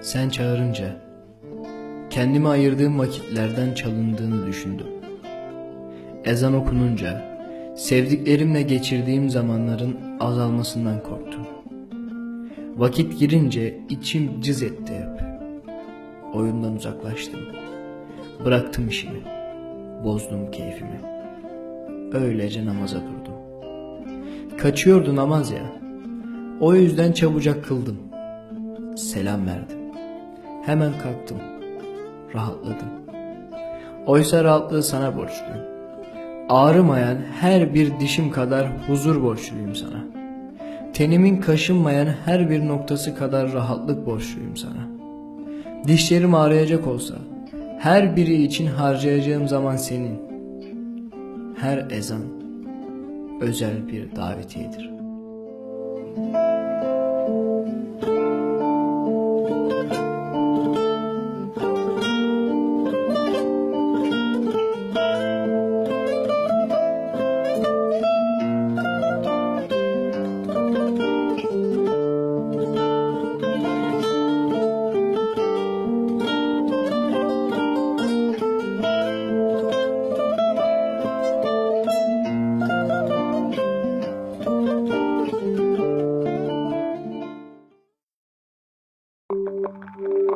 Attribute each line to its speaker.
Speaker 1: Sen çağırınca kendime ayırdığım vakitlerden çalındığını düşündüm. Ezan okununca sevdiklerimle geçirdiğim zamanların azalmasından korktum. Vakit girince içim cız etti hep. Oyundan uzaklaştım. Bıraktım işimi. Bozdum keyfimi. Öylece namaza durdum. Kaçıyordu namaz ya. O yüzden çabucak kıldım. Selam verdim. Hemen kalktım. Rahatladım. Oysa rahatlığı sana borçluyum. Ağrımayan her bir dişim kadar huzur borçluyum sana. Tenimin kaşınmayan her bir noktası kadar rahatlık borçluyum sana. Dişlerim ağrıyacak olsa her biri için harcayacağım zaman senin. Her ezan özel bir davetiyedir. thank you